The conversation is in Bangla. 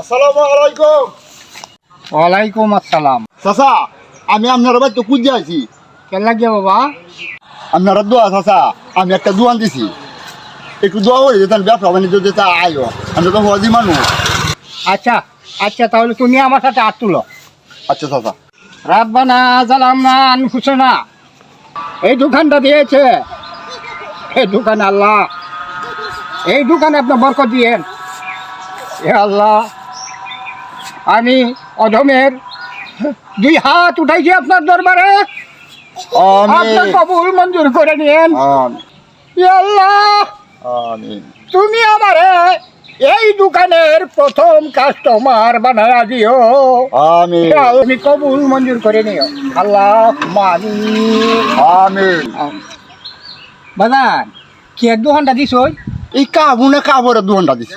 আসসালামু আলাইকুম। ওয়ালাইকুম আসসালাম। চাচা আমি আপনার খুঁজে আছি কেন লাগিয়ে বাবা? আপনারা দোয়া চাচা আমি একটা দোয়ান দিছি একটু দোয়া করে যেতেন ব্যবসা বাণিজ্য যেতে আয়ো। আমি তো হজি মানুষ। আচ্ছা আচ্ছা তাহলে তুমি আমার সাথে হাত তুলো। আচ্ছা চাচা। রাব্বানা এই দোকানটা দিয়েছে। এই দোকান আল্লাহ। এই দোকানে আপনার বরকত দিয়েন। এ আল্লাহ। আমি অধমের দুই হাত উঠাইছি আপনার দরবারে। আপনার কবুল মঞ্জুর করে নিয়েন। আল্লাহ তুমি আমারে এই দোকানের প্রথম কাস্টমার বানায়া দিও। আমিন। তুমি কবুল মঞ্জুর করে নিও। আল্লাহ মানি আমিন। বাজান কি এক দু ঘণ্টা দিছ এই কাবু না দু ঘণ্টা দিছি।